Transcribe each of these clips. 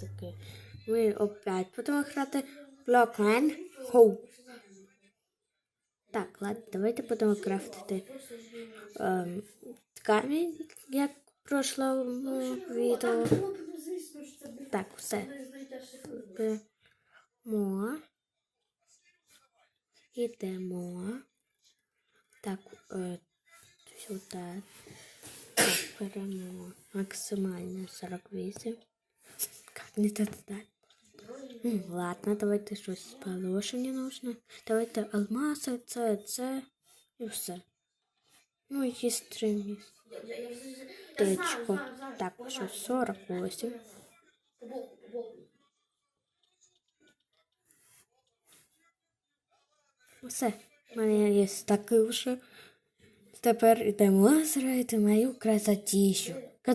таке. Ми опять будемо грати Blockman Hope. Так, ладно, давайте будемо крафтити ем, камінь, як в прошлому відео. Так, все. Беремо. Ідемо. Так, е, сюди. Беремо максимально 48. Как не так дать? М, Ладно, давайте щось получше не нужно. Давайте алмази, це, це і все. Ну, і стрімі. Тичку. Так, що 48. Все, в мене є таки вже. Тепер йдемо зробити мою красотищу, яка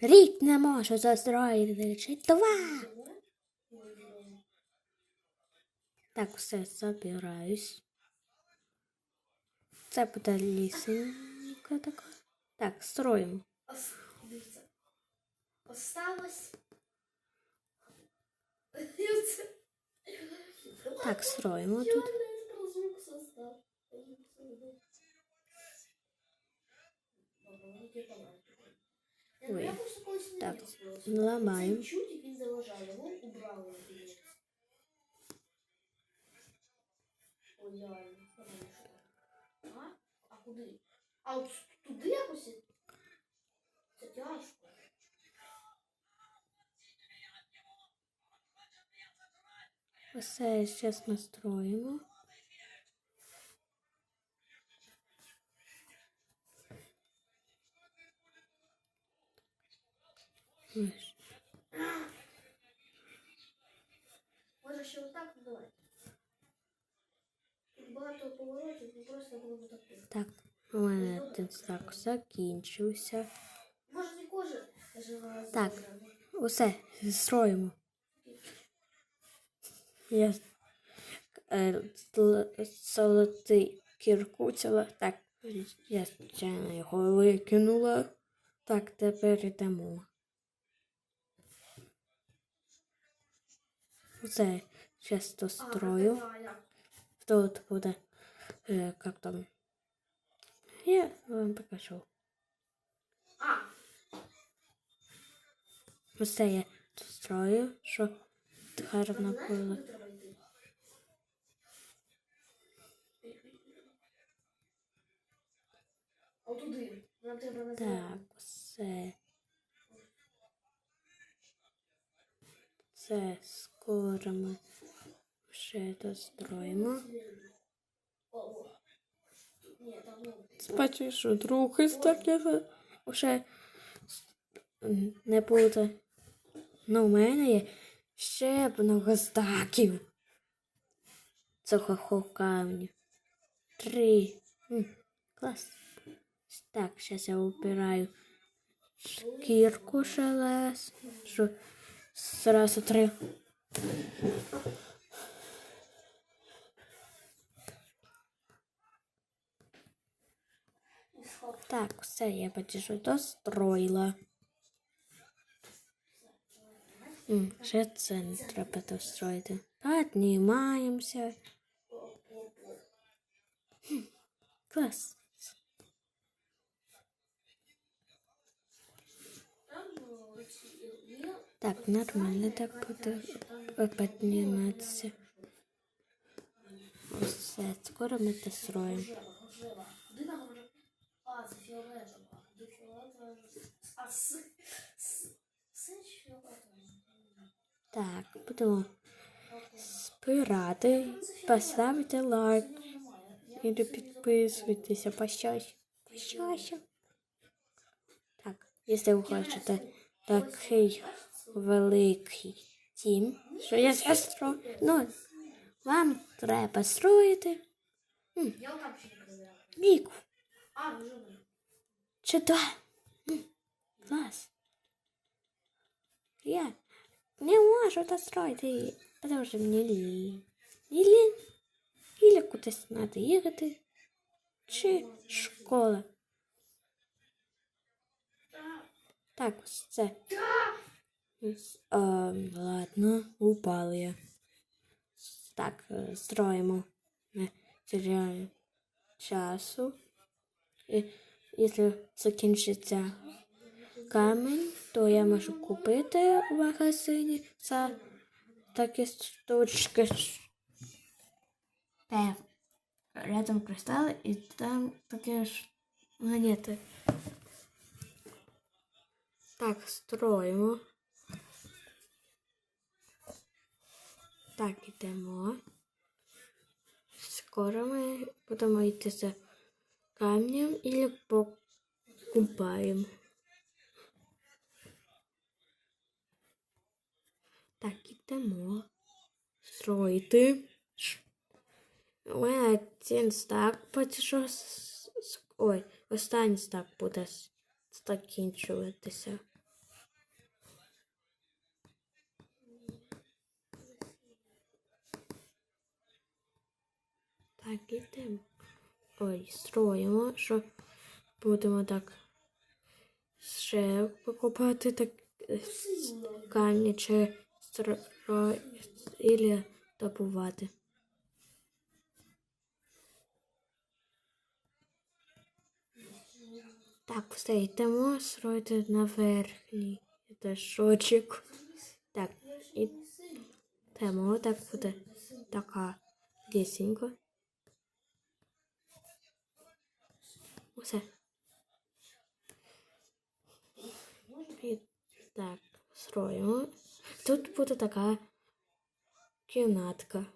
рік не може застроїти чи два. Так, все, забираюсь. Це буде лісенька така. Так, строїмо. Осталось. Так, строїмо Я тут. создав. Ой. Так, Так, ламаємо. А куди? А от туди якось? Це тяжко. Все, зараз настроїмо. Може ще отак давай. Багато поворотів, ну просто було б так. Так, у мене тут так закінчився. Може не кожен жива Так. Усе, строїмо. Я е, золотий кіркуцяла. Так, я звичайно його викинула. Так, тепер йдемо. Оце зараз дострою. Тут буде, е, як там. Я вам покажу. Оце я дострою, щоб гарно було. Так, все. Це скоро ми вже достроїмо. Бачу, що другий стак я вже не буде. Ну, у мене є ще много стаків. Цього камню. Три. М, Клас. Так, зараз я убираю шкірку желез. Що зразу три. Так, все, я що достроїла. М, Ще це не треба достроїти. Піднімаємося. Хм, Клас. Так, нормально так буде підніматися. Все, скоро ми достроїмо. Рожева, рожева. Куди нам рожева? А, це фіолетова. Куди фіолетова? А с... с... Синч. Так, будемо спирати, поставити лайк і підписуйтеся почаще. Почаще. Так, якщо ви хочете такий великий дім, що я сестру, ну, вам треба строїти не віку. Чи два? М, Клас. Я не можу достроїти тому що мені лінь. І лінь. Ілі кудись треба їхати. Чи школа. Так, ось це. А, ладно, упал я. Так, е, строїмо. Не теряю часу. І якщо закінчиться камінь, то я можу купити в магазині за такі штучки. Рядом кристали і там такі ж монети. Так, строїмо. Так, ідемо. Скоро ми будемо йти за камнем і покупаємо. Так, ідемо. Строїти. У мене один стак потішов. Ой, останній стак буде закінчуватися. Так, ідемо. Ой, строїмо, що будемо так ще покупати так камні чи стро... добувати. Так, все, йдемо строїти на верхній етажочок. Так, і йдемо, так буде така лісінька. Усе. І так, строїмо. Тут буде така кімнатка.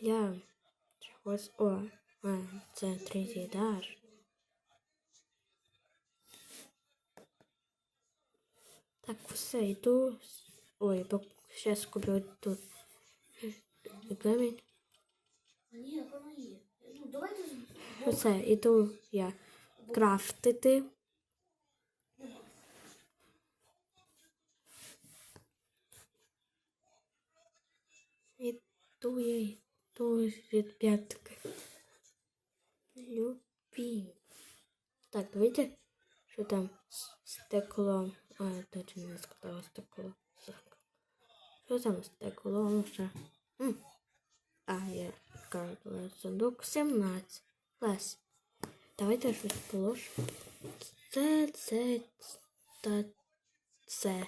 Для чогось. О, а, це третій етаж. Так, все, йду. Ой, бо зараз куплю тут камінь. Ні, напевно, є. Ну, давайте Оце, іду я крафтити. Іду я йду п'ятки. Любі. Так, видите, що там стекло. А, точно не сказала стекло. Що там стекло? Може. М. А, я кажу, сундук 17. Клас. Давайте щось положимо. Це, це, та, це.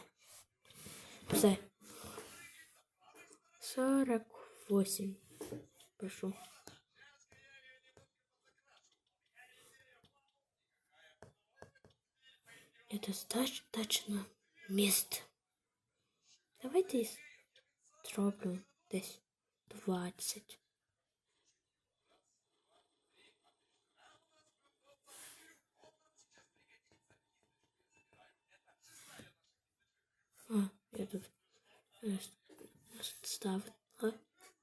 Все. 48. Прошу. Это достаточно мест. Давайте зроблю десь 20. Ставила.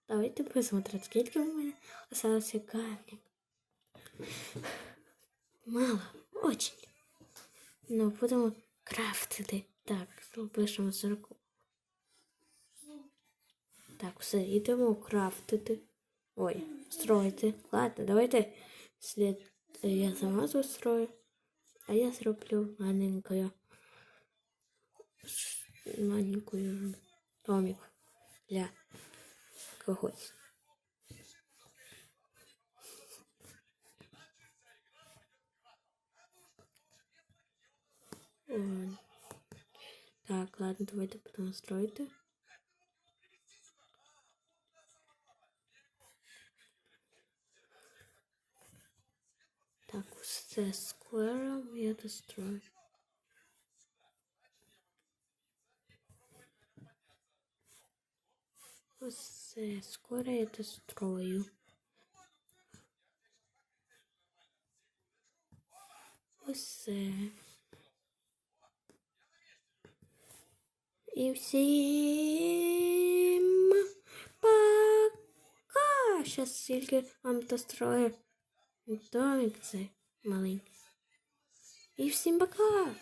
Давайте посмотрим, скільки у мене осталося камнів. Мало, очень. Ну, будемо крафтити. Так, пишемо 40. Так, все, йдемо крафтити. Ой, строїти. Ладно, давайте слід. Я сама застрою, а я зроблю маленькою. Маленькую домик для когось. Так, ладно, давайте потім строїти. Так, все скоро я дострою. Все, скоро я дострою. Усе. І всім пока. Щас тільки вам дострою домик цей маленький. І всім пока.